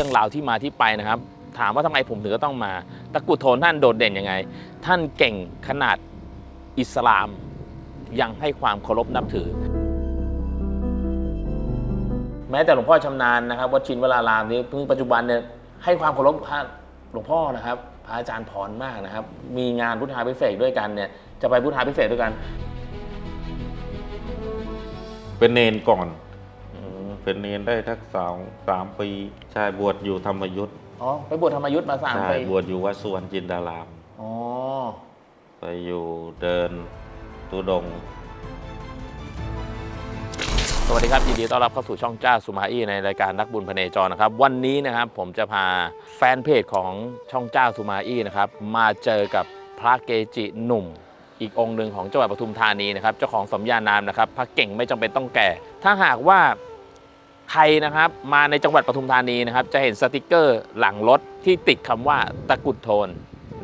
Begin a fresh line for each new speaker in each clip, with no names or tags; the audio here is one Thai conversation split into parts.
รื่องราวที่มาที่ไปนะครับ ถามว่าทำไมผมถึงต้องมา ตะกุดโทนท่านโดดเด่นยังไง ท่านเก่งขนาดอิสลามยังให้ความเคารพนับถือ แม้แต่หลวงพ่อชำนาญนะครับวัดชินวรารามนี้เพิ่งปัจจุบันเนี่ยให้ความเคารพพระหลวงพ่อนะครับ พระอาจารย์พรมากนะครับ มีงานพุทธาพิเศษด้วยกันเนี่ยจะไปพุทธาพิเศษด้วยกัน
เป็นเนนก่อน เป็นเนนได้ทักสองสามปีใช่บวชอยู่ธรรมยุทธ์
อ๋อไปบวชธรรมยุทธ์มาสาม
ใช่
ปี
บวชอยู่วัดสุวรรณจินดาราม
อ๋อ
ไปอยู่เดินตุดงค์
สวัสดีครับยินดีต้อนรับเข้าสู่ช่องจ้าสุมาอี้ในรายการนักบุญพเนจรนะครับ วันนี้นะครับผมจะพาแฟนเพจของช่องจ้าสุมาอี้นะครับมาเจอกับพระเกจิหนุ่ม อีกองค์หนึ่งของจังหวัดปทุมธานีนะครับเจ้าของสมญานามนะครับพระเก่งไม่จำเป็นต้องแก่ ถ้าหากว่า ใครนะครับมาในจังหวัดปทุมธานีนะครับจะเห็นสติกเกอร์หลังรถที่ติดคำว่าตะกุดโทน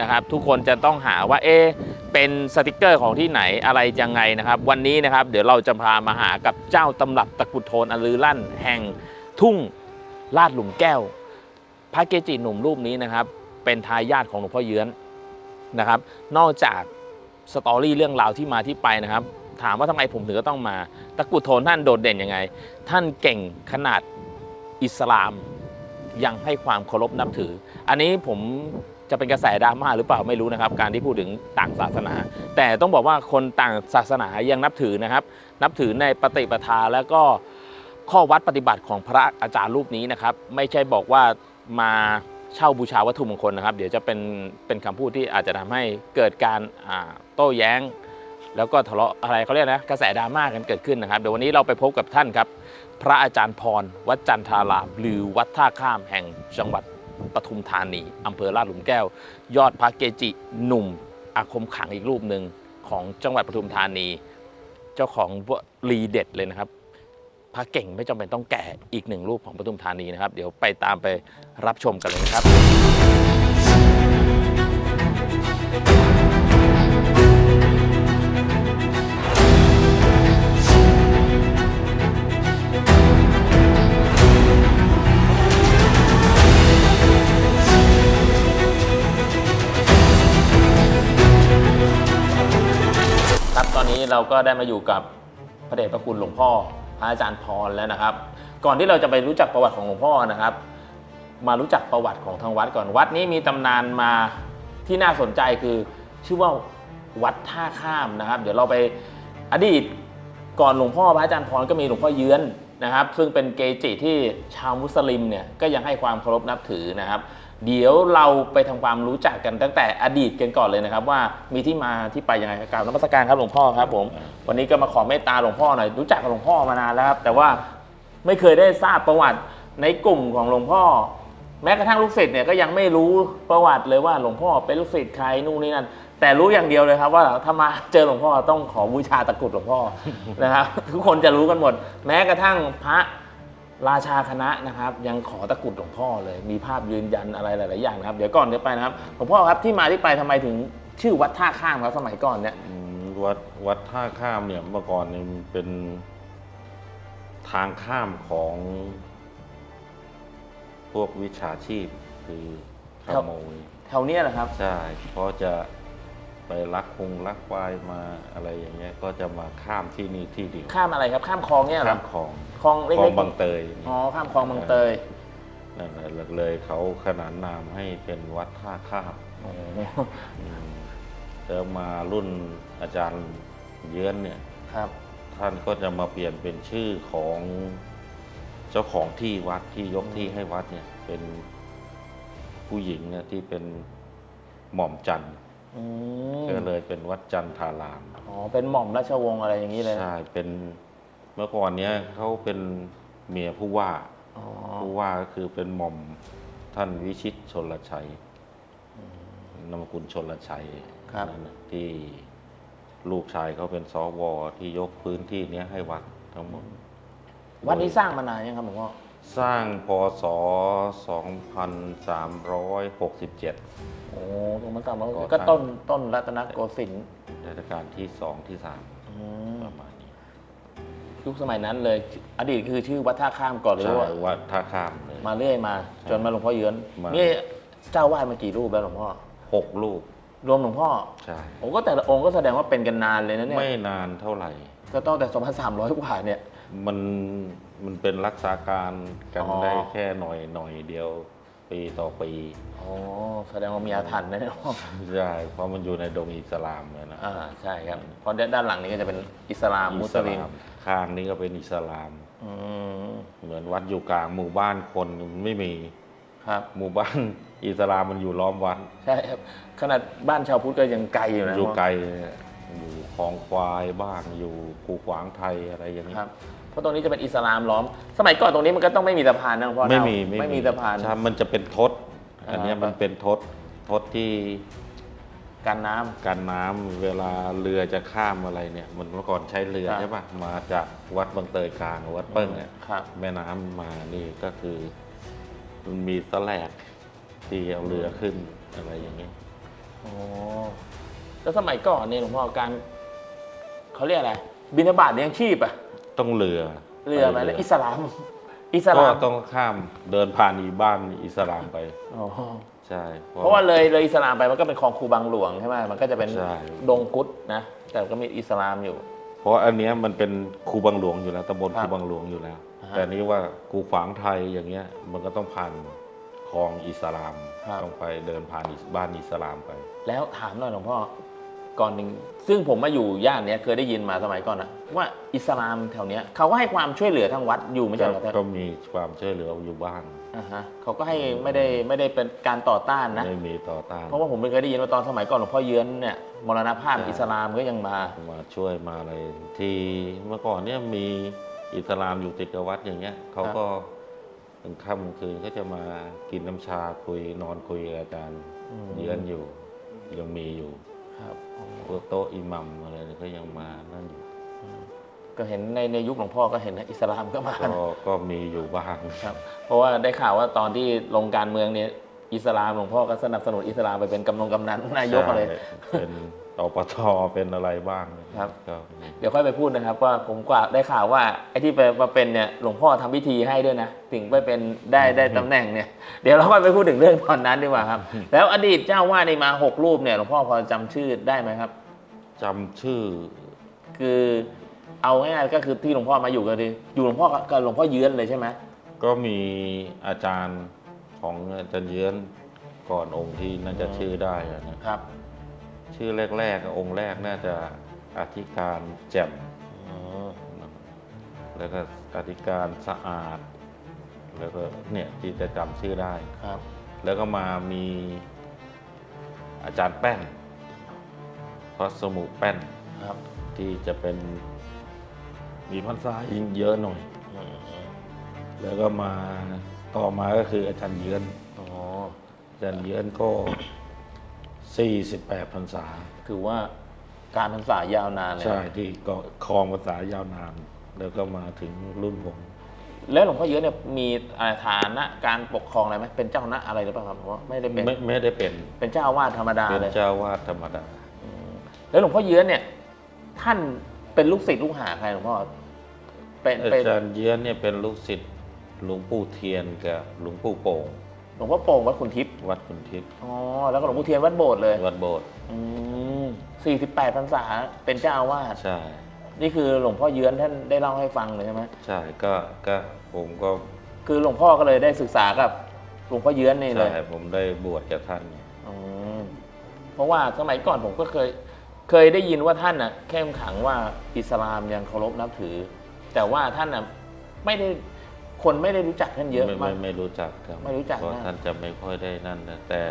นะครับทุกคนจะต้องหาว่าเอ๊เป็นสติกเกอร์ของที่ไหนอะไรยังไงนะครับ วันนี้นะครับเดี๋ยวเราจะพามาหากับเจ้าตำรับตะกุดโทนอลือลั่น แห่งทุ่งลาดหลุมแก้ว พระเกจิหนุ่มรูปนี้นะครับ เป็นทายาทของหลวงพ่อเยื้อนนะครับ นอกจากสตอรี่เรื่องราวที่มาที่ไปนะครับ ถามว่าทำไมผมถึงก็ต้องมา ตะกุดโทนท่านโดดเด่นยังไง ท่านเก่งขนาดอิสลามยังให้ความเคารพนับถือ อันนี้ผมจะเป็นกระแสดราม่าหรือเปล่าไม่รู้นะครับ การที่พูดถึงต่างศาสนา แต่ต้องบอกว่าคนต่างศาสนายังนับถือนะครับ นับถือในปฏิปทาแล้วก็ข้อวัดปฏิบัติของพระอาจารย์รูปนี้นะครับ ไม่ใช่บอกว่ามาเช่าบูชาวัตถุมงคลนะครับ เดี๋ยวจะเป็นเป็นคำพูดที่อาจจะทำให้เกิดการโต้แย้ง แล้วก็ทะเลาะอะไรเขาเรียกนะกระแสดราม่ากันเกิดขึ้นนะครับเดี๋ยววันนี้เราไปพบกับท่านครับ พระอาจารย์พร วัดจันทาราม หรือวัดท่าข้ามแห่งจังหวัดปทุมธานีอำเภอลาดหลุมแก้ว ยอดพระเกจิหนุ่ม อาคมขังอีกรูปหนึ่งของจังหวัดปทุมธานี เจ้าของวลีเด็ดเลยนะครับ พระเก่งไม่จำเป็นต้องแก่อีกหนึ่งรูปของปทุมธานีนะครับ เดี๋ยวไปตามไปรับชมกันเลยนะครับ เราก็ได้มาอยู่กับพระเดชพระคุณหลวงพ่อพระอาจารย์พรแล้วนะครับ ก่อนที่เราจะไปรู้จักประวัติของหลวงพ่อนะครับ มารู้จักประวัติของทางวัดก่อนวัดนี้มีตำนานมาที่น่าสนใจคือชื่อว่าวัดท่าข้ามนะครับ เดี๋ยวเราไปอดีตก่อนหลวงพ่อพระอาจารย์พรก็มีหลวงพ่อเยื้อนนะครับ ซึ่งเป็นเกจิที่ชาวมุสลิมเนี่ยก็ยังให้ความเคารพนับถือนะครับ เดี๋ยวเราไปทำความรู้จักกันตั้งแต่อดีตกันก่อนเลยนะครับ ว่ามีที่มาที่ไปยังไงกับกราบนมัสการครับหลวงพ่อครับผม วันนี้ก็มาขอเมตตาหลวงพ่อหน่อยรู้จักกับหลวงพ่อมานานแล้วครับแต่ว่าไม่เคยได้ทราบประวัติในกลุ่มของหลวงพ่อ แม้กระทั่งลูกศิษย์เนี่ยก็ยังไม่รู้ประวัติเลยว่าหลวงพ่อเป็นลูกศิษย์ใครนู่นนี่นั่นแต่รู้อย่างเดียวเลยครับว่าถ้ามาเจอหลวงพ่อต้องขอบูชาตะกรุดหลวงพ่อนะครับทุกคนจะรู้กันหมด แม้กระทั่งพระ ราชาคณะนะครับ ยังขอตะกรุดหลวงพ่อเลย มีภาพยืนยันอะไรหลาย ๆ อย่างนะครับ เดี๋ยวก่อนเดี๋ยวไปนะครับหลวงพ่อครับที่มาที่ไปทำไมถึงชื่อวัดท่าข้ามครับสมัยก่อนเนี่ย
อืมวัดวัดท่าข้ามเนี่ยเมื่อก่อนเนี่ยมันเป็นทางข้ามของพวกวิชาชีพคือข
ครับ
โมย
แถวเนี้ยเหรอครับ
ใช่เพราะจะ ไปลักคงลักควายมาอะไรอย่างเงี้ย ก็จะมาข้ามที่นี่ที่เดียว
ข้ามอะไรครับ ข้ามคลองเนี่ยเหร
ข้า
อ
มคลอง
คลองเล็
คลอง
ก
บางเตย
ๆอ๋อข้ามคลองบางเตย
นั่นแหละเลยเขาขนานนามให้เป็นวัดท่าข้าม
โอ้
อืมแล้วมารุ่นอาจารย์เยื้อนเนี่ย
ครับ
ท่านก็จะมาเปลี่ยนเป็นชื่อของเจ้าของที่วัดที่ยกที่ให้วัดเนี่ย เป็นผู้หญิงเนี่ยที่เป็นหม่อมจันทร์
อืม
ก็เลยเป็นวัดจันทาราม
อ๋อ เป็นหม่อมราชวงศ์อะไรอย่างนี้เลย
ใช่ เป็นเมื่อก่อนเนี้ยเขาเป็นเมียผู้ว่า
อ๋อ
ผู้ว่าก็คือเป็นหม่อมท่านวิชิตชนลชัยนามกุลชนลชัย
ครับ
นั่นน่ะที่ลูกชายเขาเป็นสวที่ยกพื้นที่เนี้ยให้วัดทั้งหมด
วัดนี้สร้างมานานยังครับหลวงพ่อ
สร้างพศ 2367
โอ้ตรงมันต่ำแล้ว
ก่อตั้ง
ก็ต้นต้นรัตนโกสินทร์
รัชกาลที่สองที่สาม
อืม
ประมาณนี้
ยุคสมัยนั้นเลย อดีตคือชื่อวัดท่าข้ามก่อนหรือ
ใช่
ว่า
วัดท่าข้ามเลย
มาเรื่อยมา จนมาหลวงพ่อเยือน
มานี่
นี่เจ้าวาดมากี่รูปแล้วหลวงพ่อ
หกลูก
รวมหลวงพ่อ
ใช่
ผมก็แต่ละองค์ก็แสดงว่าเป็นกันนานเลยนะเนี่ย
ไม่นานเท่าไหร่
ก็ต้องแต่ 2,300 กว่าเนี่ย
มัน มันเป็นรักษาการกัน
อ๋อ
ได้แค่หน่อยหน่อยเดียวปีต่อปี
อ๋อแสดงว่ามีอาถรรพ์นะเนี่ยหลวงพ่อ
ใช่เพราะมันอยู่ในดงอิสลามเลยนะ
อ่าใช่ครับเพราะด้านหลังนี้ก็จะเป็นอิสลามมุสลิม
ข้างนี้ก็เป็นอิสลาม
อืม
เหมือนวัดอยู่กลางหมู่บ้านคนมันไม่มี
ครับ
หมู่บ้าน อิสลามมันอยู่ล้อมวัด
ใช่ครับขนาดบ้านชาวพุทธก็ยังไกลอยู่นะ
อยู่ไกลอยู่คลองควายบ้างอยู่กูขวางไทยอะไรอย่างนี้
ครับเพ ราะตรงนี้จะเป็นอิสลามล้อม สมัยก่อนตรงนี้มันก็ต้องไม่มีสะพานนะหลวงพ่อ
ไม่มี
เนาะไม่มีสะพาน
ใช่มันจะเป็นทศ
อ่า
อันเนี้ยมันเป็นทศทศที่
กันน้ำ
การน้ำเวลาเรือจะข้ามอะไรเนี่ย มันเมื่อก่อนใช้เรือ
ครับ
ใช่ปะมาจากวัดบางเตยกลางวัดเปิ้งเนี่ย
ครับ
แม่น้ำมานี่ก็คือมันมีสแลกที่เอาเรือขึ้นอะไรอย่างเงี้ย
โอ้แล้วสมัยก่อนเนี่ยหลวงพ่อการเขาเรียกอะไร บิณฑบาตเลี้ยงชีพอะ
ต้องเรือ
เรือไหมแล้วอิสลาม อิส
ก็
ลาม
ต้องข้ามเดินผ่านอีบ้านอิสลามไป
อ๋อ
ใช่
เพราะว่าเลยเลยอิสลามไปมันก็เป็นคลองคูบางหลวงใช่ไหมมันก็จะเป็น
ใช่
ดงกุดนะ แต่ก็มีอิสลามอยู่
เพราะอันเนี้ยมันเป็นคูบังหลวงอยู่แล้วตำบล
ครับ
คูบังหลวงอยู่แล้ว
อ่าฮะ
แต่นี้ว่าคูขวางไทยอย่างเงี้ยมันก็ต้องผ่านคลองอิสลาม
ครับ
ต้องไปเดินผ่านอิสบ้านอิสลามไป
แล้วถามหน่อยหลวงพ่อ ก่อนหนึ่งซึ่งผมมาอยู่ย่านเนี้ยเคยได้ยินมาสมัยก่อนนะว่าอิสลามแถวเนี้ยเขาก็ให้ความช่วยเหลือทางวัดอยู่ไม่ใช่เหรอ
ก็ก็มีความช่วยเหลืออยู่บ้าง
อ่าฮะเขาก็ให้ไม่ได้ไม่ได้เป็นการต่อต้านนะ
ไม่มีต่อต้าน
เพราะว่าผมเคยได้ยินว่าตอนสมัยก่อนหลวงพ่อเยือนเนี่ยมรณภาพ
ใช่
อิสลามก็ยังมา
มาช่วยมาอะไรที่เมื่อก่อนเนี่ยมีอิสลามอยู่ติดกับวัดอย่างเงี้ยเขาก็กลางค่ำกลางคืนก็จะมากินน้ำชาคุยนอนคุยกับอาจารย์
อืม
เยือนอยู่ยังมีอยู่
ครับ
พวกโต๊ะอิหมัมอะไรเนี่ยก็ยังมานั่นอยู่
ก็เห็นในในยุคหลวงพ่อก็เห็นนะอิสลามก็มา
ก็
นะ
ก็มีอยู่บ้าง
ครับ เพราะว่าได้ข่าวว่าตอนที่ลงการเมืองเนี่ยอิสลามหลวงพ่อก็สนับสนุนอิสลามไปเป็นกำนงกำนันนายกอะไร
ใช่เป็น อปทเป็นอะไรบ้าง
ครับ
ก็มี
เดี๋ยวค่อยไปพูดนะครับว่าผมกว่าได้ข่าวว่าไอ้ที่ไปมาเป็นเนี่ยหลวงพ่อทำพิธีให้ด้วยนะถึงไปเป็นได้ได้ตำแหน่งเนี่ย เดี๋ยวเราค่อยไปพูดถึงเรื่องตอนนั้นดีกว่าครับ แล้วอดีตเจ้าวาดนี่มาหกรูปเนี่ยหลวงพ่อพอจำชื่อได้ไหมครับ
จำชื่อ
คือเอาง่ายๆก็คือที่หลวงพ่อมาอยู่ก็คืออยู่หลวงพ่อกับหลวงพ่อเยือนเลยใช่ไหม
ก็มีอาจารย์ของอาจารย์เยือนก่อนองค์ที่น่าจะชื่อได้อะนะครับ ชื่อแรกๆองค์แรกน่าจะอธิการแจ่ม
อ๋อ
แล้วก็อธิการสะอาด แล้วก็เนี่ยที่จะจำชื่อได้
ครับ
แล้วก็มามีอาจารย์แป้นพระสมุแป้น
ครับ
ที่จะเป็นมีพรรษายิ่งเยอะหน่อย
อืม
แล้วก็มาต่อมาก็คืออาจารย์เยือน
อ๋อ
อาจารย์เยือนก็ 48พรรษา
ถือว่าการพรรษายาวนานเลย
ใช่ที่ก็ครองพรรษายาวนาน แล้วก็มาถึงรุ่นผม
แล้วหลวงพ่อเยือนเนี่ยมีอะไรฐานะการปกครองอะไรไหมเป็นเจ้าคณะอะไรหรือเปล่าครับผมว่าไม่ได้เป็น
ไม่ไม่ได้เป็น
เป็นเจ้าอาวาสธรรมดา
เป็น
เลย
เจ้าวาดธรรมดา
แล้วหลวงพ่อเยือนเนี่ย ท่านเป็นลูกศิษย์ลูกหาใครหลวงพ่อเป็น
อา
เป็น
จารย์เยือนเนี่ยเป็นลูกศิษย์หลวงปู่เทียนกับหลวงปู่โป่ง
หลวงพ่อโป่งวัดขุนทิพย์
วัดคุณทิพย์
อ๋อแล้วก็หลวงปู่เทียนวัดโบสถ์เลย
วัดโบสถ์
อืมสี่สิบแปดพรรษาเป็นเจ้าอาวาส
ใช่
นี่คือหลวงพ่อเยือนท่านได้เล่าให้ฟังเลยใช่ไหม
ใช่ก็ก็ผมก็
คือหลวงพ่อก็เลยได้ศึกษากับหลวงพ่อเยือนนี่เล
ใช่
ย
ผมได้บวชกับท่าน
อืมเพราะว่าสมัยก่อนผมก็เคย เคยได้ยินว่าท่านน่ะเข้มขังว่าอิสลามยังเคารพนับถือ แต่ว่าท่านน่ะไม่ได้ คนไม่ได้รู้จักท่านเยอะ
ไม่
มา
ไม่
ก
ไม่รู้จักครับ
ไม่รู้จัก
เพราะ
นะ
ท่านจะไม่ค่อยได้นั่นนะแต่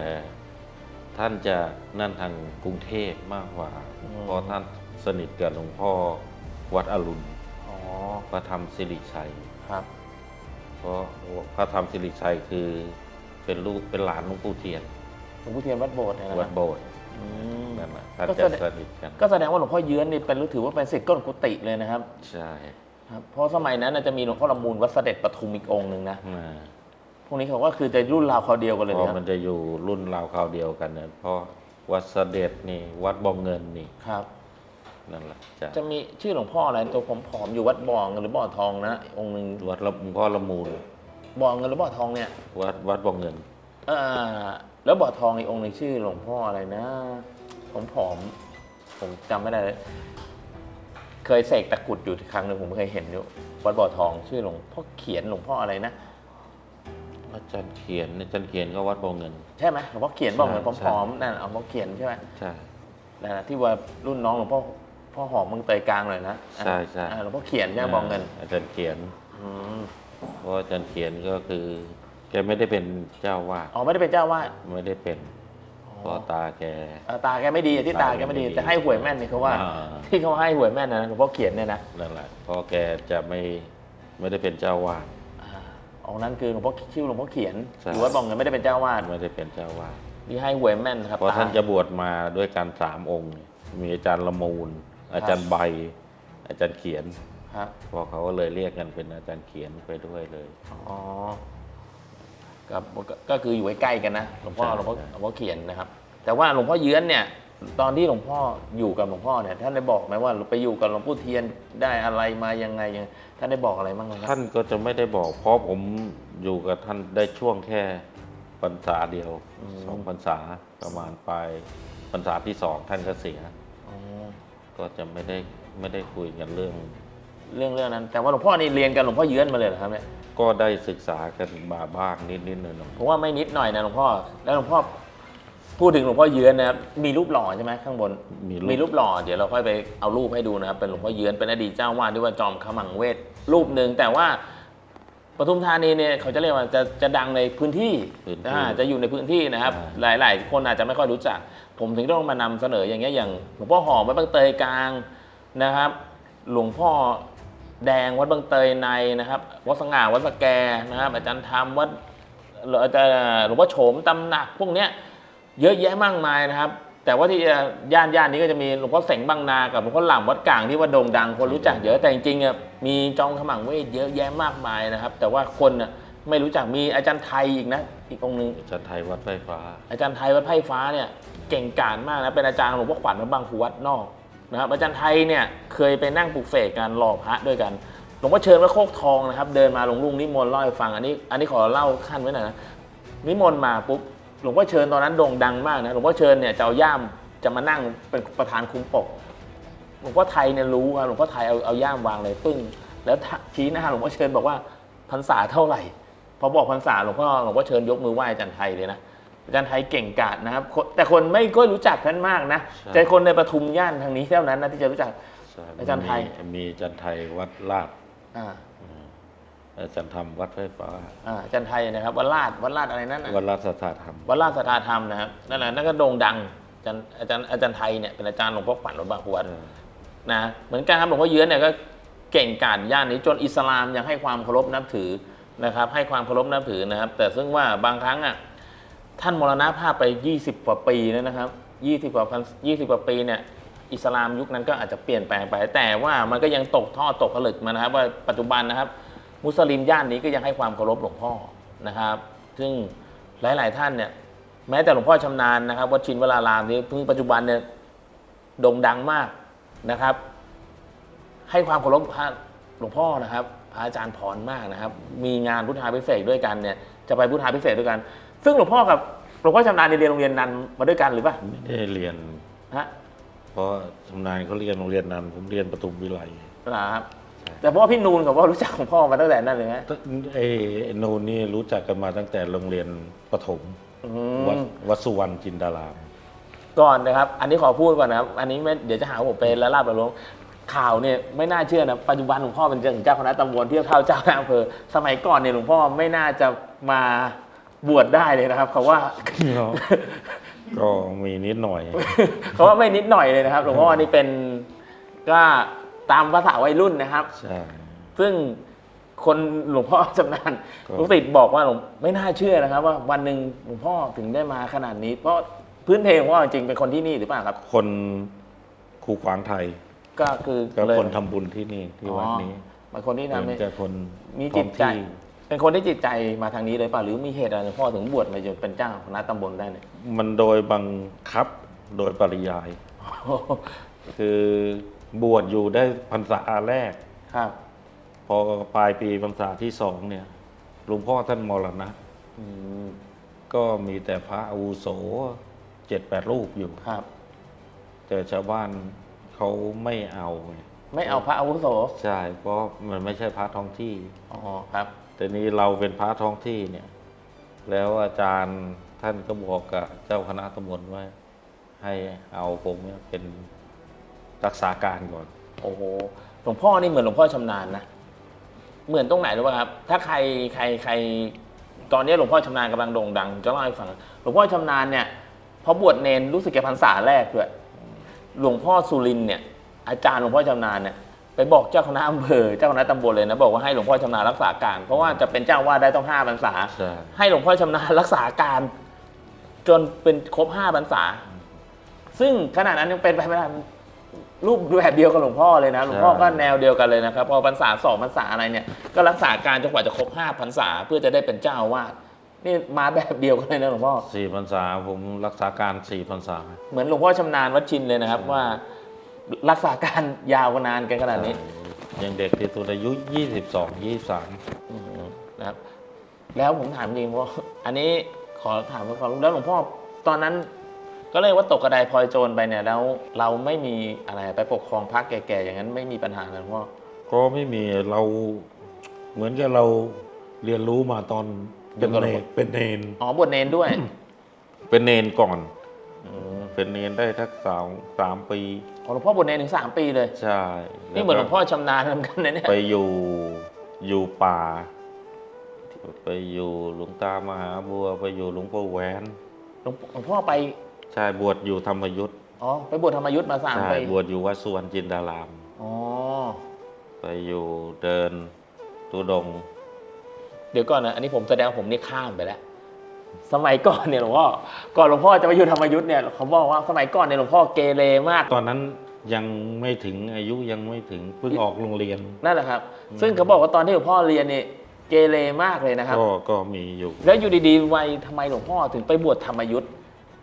ท่านจะนั่นทางกรุงเทพมากกว่า เพราะท่านสนิทกับหลวงพ่อวัดอรุณ
อ๋อ
พระธรรมสิริชัย
ครับ
เพราะพระธรรมสิริชัยคือเป็นลูกเป็นหลานหลวงปู่เทียน
หลวงพ่อเทียนวัดโบสถ์เนี่ยนะ
วัดโบสถ์
อืม
นั่นแหละท่าน
ก็
จะ
แสดง
สนิทกัน
ก็แสดงว่าหลวงพ่อเยือนนี่เป็นรู้ถือว่าเป็นศิษย์ก้นกุฏิเลยนะครับ
ใช่
ครับเพราะสมัยนั้นน่ะจะมีหลวงพ่อละมูลวัดเสด็จปทุมอีกองค์หนึ่งนะ
อ่า
พวกนี้เขาก็คือจะรุ่นราวคราวเดียวกันเลย
เพ
นะ
ราะมันจะอยู่รุ่นราวคราวเดียวกันเนี่ยเพราะวัดเสด็จนี่วัดบองเงินนี่
ครับ
นั่นแหละจะ
จะมีชื่อหลวงพ่ออะไรตัวผอมๆอยู่วัดบ่องหรือบ่อทองนะองค์หนึ่ง
วัดหลวงพ่อละมูล
บ่อเงินหรือบ่อทองเนี่ย
วัดวัดบ่อเงิน
เออแล้วบ่อทองอีกองค์หนึงชื่อหลวงพ่ออะไรนะผมผอมๆผมจำไม่ได้เลย เคยเสกตะกรุดอยู่ครั้งหนึ่งผมเคยเห็นอยู่วัดบ่อทองชื่อหลวงพ่อเขียนหลวงพ่ออะไรนะ
อาจารย์เขียนอาจารย์เขียนก็วัดบ่อเงิน
ใช่ไหมหลวงพ่อเขียนบอกเหมือน
ใช่
ผอมๆนั่นเอาหลวงพ่อเขียนใช่ไหม
ใช่
นั่นนะที่ว่ารุ่นน้องหลวงพ่อพ่อหอมเมืองเตยกลางเลยนะ
ใช่ใช่
อ่าหลวงพ่อเขียนใช่ไหมบอกเงิน
อาจารย์เขียน
อืม
เพราะว่าอาจารย์เขียนก็คือ แกไม่ได้เป็นเจ้าวาด
อ๋อไม่ได้เป็นเจ้าวาด
ไม่ได้เป็น เพราะตาแก
เอ่อตาแกไม่ดีอะที่ตาแกไม่ดี
ตาแกไม่ดี
แต่ให้หวยแม่นนี่เขาว่า
อ่า
ที่เขาให้หวยแม่นนะหลวงพ่อเขียนเนี่ยนะ
นั่นแหละเพราะแกจะไม่ไม่ได้เป็นเจ้าวาด
อ่าองค์นั้นคือหลวงพ่อชื่อหลวงพ่อเขียน
ใช่
อยู่วัดบอกเงินไม่ได้เป็นเจ้าวาด
ไม่ได้เป็นเจ้าวาด
ที่ให้หวยแม่นนะครับ
เพราะท่าน
ต
จะบวชมาด้วยการสามองค์มีอาจารย์ละมูล อาจารย์ใบ อาจารย์เขียน
ครับ
พอเขาก็เลยเรียกกันเป็นอาจารย์เขียนไปด้วยเลย
อ๋อ กับก็ก็คืออยู่ใกล้ๆกันนะหลวงพ่อ
ใช่
หลวงพ่อ
ใช่
หลวงพ่อเขียนนะครับ แต่ว่าหลวงพ่อเยื้อนเนี่ย ตอนที่หลวงพ่ออยู่กับหลวงพ่อเนี่ยท่านได้บอกไหมว่าไปอยู่กับหลวงปู่เทียนได้อะไรมายังไงยังท่านได้บอกอะไรบ้างไหมครับ
ท่านก็จะไม่ได้บอก เพราะผมอยู่กับท่านได้ช่วงแค่พรรษาเดียว
อืม
สองพรรษาประมาณปลายพรรษาที่สองท่านก็เสีย
อ๋อ
ก็จะไม่ได้ไม่ได้คุยกันเรื่อง
เรื่องเรื่องนั้น แต่ว่าหลวงพ่อนี่เรียนกับหลวงพ่อเยื้อนมาเลยเหรอครับเนี่ย
ก็ได้ศึกษากันมาบ้างนิดนิดๆหน่อยหน่อย
ผมว่าไม่นิดหน่อยนะหลวงพ่อแล้วหลวงพ่อพูดถึงหลวงพ่อเยื้อนนะครับมีรูปหล่อใช่ไหมข้างบน
ๆมี
มีรูปหล่อเดี๋ยวเราค่อยไปเอารูปให้ดูนะครับเป็นหลวงพ่อเยือนเป็นอดีตเจ้าวาดที่ว่าจอมขมังเวทรูปหนึ่งแต่ว่าปทุมธานีเนี่ยเขาจะเรียกว่าจะจะดังในพื้นที่
พื้นที่
อ่าจะอยู่ในพื้นที่นะครับ
ใช่
หลาย ๆ คนอาจจะไม่ค่อยรู้จัก ผมถึงต้องมานำเสนออย่างเงี้ยอย่างหลวงพ่อหอมวัดบางเตยกลางนะครับ หลวงพ่อ แดงวัดบางเตยในนะครับ วัดสง่าวัดสแกนะครับ อาจารย์ธรรมวัดหรืออาจารย์หลวงพ่อโฉมตำหนักพวกเนี้ยเยอะแยะมากมายนะครับ แต่ว่าที่ย่านย่านนี้ก็จะมีหลวงพ่อเสงบางนากับหลวงพ่อหล่ำวัดกลางที่ว่าโด่งดังคนรู้จักเยอะแต่จริงๆอะมีจอมขมังเวทเยอะแยะมากมายนะครับ แต่ว่าคนอะไม่รู้จักมีอาจารย์ไทยอีกนะอีกองค์หนึ่ง
อาจารย์ไทยวัดไฟฟ้า
อาจารย์ไทยวัดไพร่ฟ้าเนี่ยเก่งกาจมากนะเป็นอาจารย์ของหลวงพ่อขวัญวัดบางครูวัดนอก นะครับอาจารย์ไทยเนี่ยเคยไปนั่งปลูกเสกกันหล่อพระด้วยกันหลวงพ่อเชิญวัดโคกทองนะครับ เดินมาหลวงลุงนิมนต์เล่าให้ฟังอันนี้ อันนี้ขอเล่าขั้นไว้หน่อยนะนิมนต์มาปุ๊บหลวงพ่อเชิญตอนนั้นโด่งดังมากนะหลวงพ่อเชิญเนี่ยจะเอาย่ามจะมานั่งเป็นประธานคุ้มปกหลวงพ่อไทยเนี่ยรู้ครับหลวงพ่อไทยเอาเอาย่ามวางเลยปึ้ง แล้วชี้หน้าหลวงพ่อเชิญบอกว่าพรรษาเท่าไหร่พอบอกพรรษาหลวงพ่อหลวงพ่อเชิญยกมือไหว้อาจารย์ไทยเลยนะ อาจารย์ไทยเก่งกาจนะครับคนแต่คนไม่ค่อยรู้จักท่านมากนะ
ใช่
แต่คนในปทุมย่านทางนี้เท่านั้นนะที่จะรู้จัก
ใช่
อาจารย์ไทย
มีมีอาจารย์ไทยวัดลาด
อ่า
อาจารย์ธรรมวัดไฟฟ้า
อ่าอาจารย์ไทยนะครับวัดลาดวัดลาดอะไรนั่นนะ
วัดราชสัทธาธรรม
วัดราชสัทธาธรรมนะครับนั่นแหละนั่นก็โด่งดังอาจารย์อาจารย์อาจารย์ไทยเนี่ยเป็นอาจารย์หลวงพ่อขวัญวัดบางขวัญนะเหมือนกันครับหลวงพ่อเยื้อนเนี่ยก็เก่งกาจย่านนี้จนอิสลามยังให้ความเคารพนับถือนะครับ ให้ความเคารพนับถือนะครับ แต่ซึ่งว่าบางครั้งอะ ท่านมรณภาพไป 20 กว่าปีแล้วนะครับ 20 กว่าพัน20 กว่าปีเนี่ยอิสลามยุคนั้นก็อาจจะเปลี่ยนแปลงไป แต่ว่ามันก็ยังตกท่อตกผลึกมานะครับ ว่าปัจจุบันนะครับ มุสลิมย่านนี้ก็ยังให้ความเคารพหลวงพ่อนะครับ ซึ่งหลาย ๆ ท่านเนี่ยแม้แต่หลวงพ่อชำนาญนะครับวัดชินวรารามนี่เพิ่งปัจจุบันเนี่ยโด่งดังมากนะครับ ให้ความเคารพพระหลวงพ่อนะครับพระอาจารย์พรมากนะครับ มีงานพุทธาพิเศษด้วยกันเนี่ยจะไปพุทธาพิเศษด้วยกัน ซึ่งหลวงพ่อกับหลวงพ่อชำนาญในยเรียนโรงเรียนนันมาด้วยกันหรือเปล่า
ไม่ได้เรียน
ฮะ
เพราะชำนาญเขาเรียนโรงเรียนนั้น ผมเรียนประทุมวิไล
เหรอครับแต่เพราะว่าพี่นูนกับพ่อรู้จักหลวงพ่อมาตั้งแต่นั้นเลยฮะ
ไอ้ไอ้นูนนี่รู้จักกันมาตั้งแต่โรงเรียนประถม
อื
วัด
ม
วัดสุวรรณจินดาราม
ก่อนนะครับ อันนี้ขอพูดก่อนนะครับ อันนี้ไม่เดี๋ยวจะหาว่าผมไปละลาบละล้วงข่าวเนี่ยไม่น่าเชื่อนะปัจจุบันหลวงพ่อเป็นเจ้าคณะตำบลเทียบเท่าเจ้าคณะอำเภอสมัยก่อนเนี่ยหลวงพ่อไม่น่าจะมา บวชได้เลยนะครับเขาว่า
ก็มีนิดหน่อย
เขาว่าไม่นิดหน่อยเลยนะครับหลวงพ่อนี่เป็นก็ตามภาษาวัยรุ่นนะครับ
ใช่
ซึ่งคนหลวงพ่อจำนาน
ก็
ลูกศิษย์บอกว่าหลวงไม่น่าเชื่อนะครับ ว่าวันหนึ่งหลวงพ่อถึงได้มาขนาดนี้ เพราะพื้นเพหลวงพ่อจริงๆเป็นคนที่นี่หรือเปล่าครับ
คนคูขวางไทย
ก็คือ
ก็
เลย
คนทำบุญที่นี่ที่วัดนี้
เป็นคนที่
เป็น
ทำให้
แต่คน
มี
ท้
จิ
อง
ตใจ
ที่
เป็นคนที่จิตใจมาทางนี้เลยเปล่ะหรือมีเหตุอะไรหลวงพ่อถึงบวชมาจนเป็นเจ้าคณะตำบลได้เนี่ย
มันโดยบังคับโดยปริยาย คือบวชอยู่ได้พรรษาแรก
ครับ
พอปลายปีพรรษาที่สองเนี่ยหลวงพ่อท่านมรณะ
อืม
ก็มีแต่พระอาวุโสเจ็ดแปดรูปอยู่
ครับ
แต่ชาวบ้านเขาไม่เอาไง
ไม่เอาพระอาวุโส
ใช่ เพราะมันไม่ใช่พระท้องที่
อ๋อครับ
แต่นี้เราเป็นพระท้องที่เนี่ย แล้วอาจารย์ท่านก็บอกกับเจ้าคณะตำบลว่า ให้เอาผมเนี่ยเป็นรักษาการก่อน
โอ้โห หลวงพ่อนี่เหมือนหลวงพ่อชำนาญนะ เหมือนตรงไหนรู้ป่ะครับ ถ้าใครใครใคร ตอนนี้หลวงพ่อชำนาญกำลังโด่งดัง จะเล่าให้ฟัง หลวงพ่อชำนาญเนี่ยพอบวชเนนรู้สึกแกพรรษาแรกด้วย หลวงพ่อสุรินเนี่ย อาจารย์หลวงพ่อชำนาญเนี่ย ไปบอกเจ้าคณะอำเภอเจ้าคณะตำบลเลยนะบอกว่าให้หลวงพ่อชำนาญรักษาการ เพราะว่าจะเป็นเจ้าวาดได้ต้องห้าพรรษา
ใช่
ให้หลวงพ่อชำนาญรักษาการ จนเป็นครบห้าพรรษา ซึ่งขณะนั้นยังเป็นไปไม่ได้รูปแบบเดียวกับหลวงพ่อเลยนะหลวงพ่อก็แนวเดียวกันเลยนะครับ พอพรรษาสองพรรษาอะไรเนี่ยก็รักษาการจนกว่าจะครบห้าพรรษา เพื่อจะได้เป็นเจ้าอาวาดนี่มาแบบเดียวกันเลยนะหลวงพ่อ
สี่พรรษาผมรักษาการสี่พรรษา
เหมือนหลวงพ่อชำนาญวัดชินเลยนะครับว่า รักษาการยาวกว่านานกันขนาดนี้
ยังเด็กที่สุดอายุยี่สิบสองยี่สาม
อืมนะครับ แล้วผมถามจริงว่าอันนี้ขอถามความรู้แล้วหลวงพ่อตอนนั้น ก็เลยว่าตกกระไดพลอยโจรไปเนี่ยแล้ว เราไม่มีอะไรไปปกครองพระแก่ๆอย่างนั้นไม่มีปัญหาเลยหลวงพ่อ
ก็ไม่มีเราเหมือนกับเราเรียนรู้มาตอนเป็นเนนเป็นเนน
อ๋อบวชเนนด้วย
เป็นเนนก่อน
อืม
เป็นเนนได้ทักสามสามปี
อ๋อหลวงพ่อบวชเนนถึงสามปีเลย
ใช่
นี่เหมือนหลวงพ่อชำนาญเหมือนกันนะเนี่ย
ไปอยู่อยู่ป่า ไปอยู่หลวงตามหาบัว ไปอยู่หลวงปู่แหวน
หลวงหลวงพ่อไป
ใช่บวชอยู่ธรรมยุทธ์
อ๋อไปบวชธรรมยุทธ์มาสาม
ใช่
ปี
บวชอยู่วัดสุวรรณจินดาราม
อ๋อ
ไปอยู่เดินตุดงค์
เดี๋ยวก่อนนะอันนี้ผมแสดงว่าผมนี่ข้ามไปแล้ว สมัยก่อนเนี่ยหลวงพ่อ ก่อนหลวงพ่อจะไปอยู่ธรรมยุทธ์เนี่ยเขาบอกว่าสมัยก่อนเนี่ยหลวงพ่อเกเรมาก
ตอนนั้นยังไม่ถึงอายุยังไม่ถึงเพิ่งออกโรงเรียน
นั่นแหละครับ ซึ่งเขาบอกว่าตอนที่หลวงพ่อเรียนเนี่ยเกเรมากเลยนะครับ
ก็ก็มีอยู่
แล้วอยู่ดีๆวัยทำไมหลวงพ่อถึงไปบวชธรรมยุทธ์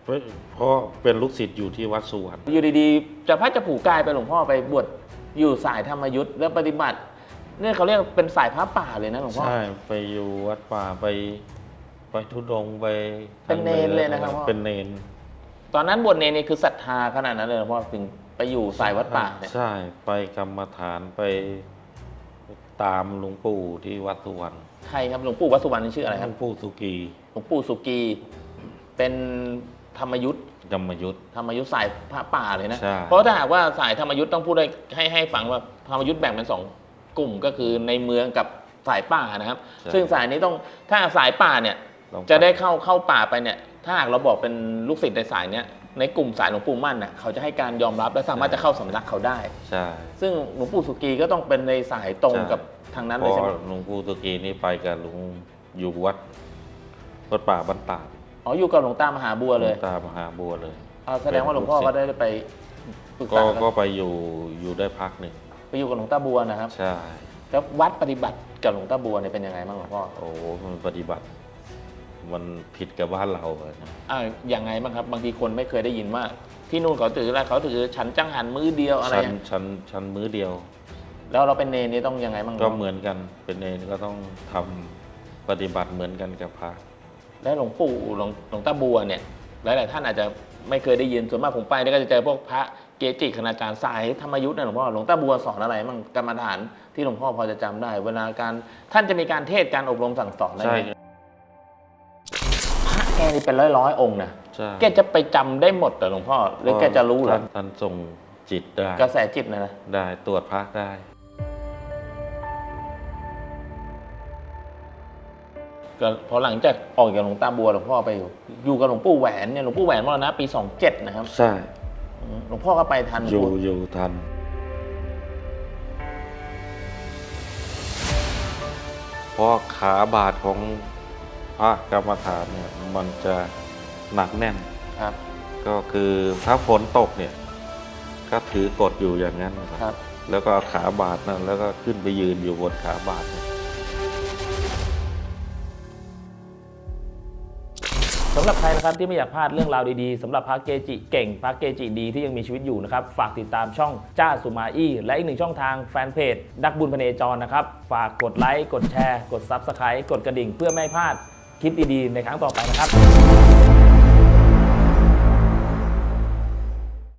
เพราะเพราะเป็นลูกศิษย์อยู่ที่วัดสุวรรณ
อยู่ดีๆ จะพัดจะผูกกายไปหลวงพ่อไปบวชอยู่สายธรรมยุทธ์แล้วปฏิบัติเนี่ยเขาเรียกเป็นสายพระป่าเลยนะหลวงพ่อ
ใช่ ไปอยู่วัดป่าไป ไปทุดงค์ไป
เป็นเนรเลยนะครับพ่อ
เป็นเนน
ตอนนั้นบวชเนรนี่คือศรัทธาขนาดนั้นเลยหลวงพ่อถึงไปอยู่สายวัดป่าเนี่ย
ใช่ไปกรรมฐานไปตามหลวงปู่ที่วัดสุวรรณ
ใครครับหลวงปู่วัดสุวรรณนี่ชื่ออะไร
ห
ค
ล
รับ
วงปู่สุกี
หลวงปู่สุกี เป็นธรรมยุทธ์
ธรรมยุทธ์
ธรรมยุทธ์สายพระป่าเลยนะ
ใช่
เพราะถ้าหากว่าสายธรรมยุทธ์ต้องพูดให้ให้ให้ฟังว่าธรรมยุทธ์แบ่งเป็นสองกลุ่มก็คือในเมืองกับสายป่านะครับ ซึ่งสายนี้ต้องถ้าสายป่าเนี่ย
ต้อง
จะได้เข้าเข้าป่าไปเนี่ย ถ้าหากเราบอกเป็นลูกศิษย์ในสายเนี้ยในกลุ่มสายหลวงปู่มั่นน่ะเขาจะให้การยอมรับและสามารถจะเข้าสำนักเขาได้
ใช่
ซึ่งหลวงปู่สุกีก็ต้องเป็นในสายตรง
ใช่
กับทางนั้น
เพ
เลย
ราะ
ใช่ไหม
หลวงปู่สุกีนี่ไปกับหลวงอยู่วัดวัดป่าบ้านตาด
อ๋ออยู่กับหลวงตามหาบัวเลย
หวงตามหาบัวเลย
เอาแสดงว่าหลวงพ่อก็ได้ไปปรึก
ก็
ษา
ก็ไปอยู่อยู่ได้พักหนึ่ง
ไปอยู่กับหลวงตาบัวนะครับ
ใช่
แล้ววัดปฏิบัติกับหลวงตาบัวเนี่ยเป็นยังไงบ้างหลวงพ่อ
โอ้โหมันปฏิบัติ มันผิดกับบ้านเราอะนะ
อ่าอย่างไงบ้างครับ บางทีคนไม่เคยได้ยินว่า ที่นู่นเขาถืออะไรเขาถือฉันจังหันมือเดียวอะไร
ชั้น
อย่าง
ชั้นชั้นมื้อเดียว
แล้วเราเป็นเนรนี่ต้องยังไงบ้าง
ก็เหมือนกันเป็นเนรก็ต้องทำปฏิบัติเหมือนกันกับพระ
แล้วหลวงปู่หลวงหลวงตาบัวเนี่ย หลาย ๆ ท่านอาจจะไม่เคยได้ยินส่วนมากผมไปเนี่ยก็จะเจอพวกพระเกจิคณาจารย์สายธรรมยุทธ์นะหลวงพ่อหลวงตาบัวสอนอะไรบ้างกรรมฐานที่หลวงพ่อพอจะจำได้ เวลาการท่านจะมีการเทศน์การอบรมสั่งสอนอะไร
ใช่
ไหมพระแกนี่เป็นร้อยๆองค์นะ
ใช่
แกจะไปจำได้หมดเหรอหลวงพ่อหรือแกจะรู้เหรอ
ท่านท่านส่งจิตได้
กระแสจิตนะนะ
ได้ตรวจพระได้
ก็พอหลังจากออกจากหลวงตาบัวหลวงพ่อไปอยู่อยู่กับหลวงปู่แหวนเนี่ยหลวงปู่แหวนมรณะปี27นะครับ
ใช่
อืมหลวงพ่อก็ไปทันหลวง
อยู่
ปู่
อยู่ทัน เพราะขาบาทของพ พระกรรมฐานเนี่ยมันจะหนักแน่น
ครับ
ก็คือถ้าฝนตกเนี่ย ก็ถือกดอยู่อย่างนั้นครับแล้วก็าขาบาดนั่แล้วก็ขึ้นไปยืนอยู่บนขาบาด
สำหรับใครนะครับที่ไม่อยากพลาดเรื่องราวดีๆสำหรับพระเกจิเก่งพระเกจิดีที่ยังมีชีวิตอยู่นะครับฝากติดตามช่องจ้าสุมาอี้และอีกหนึ่งช่องทางแฟนเพจดักบุญพเนจรนะครับ ฝากกดไลค์กดแชร์ กด Subscribe กดกระดิ่งเพื่อไม่พลาด คลิปดีๆในครั้งต่อไปนะครับ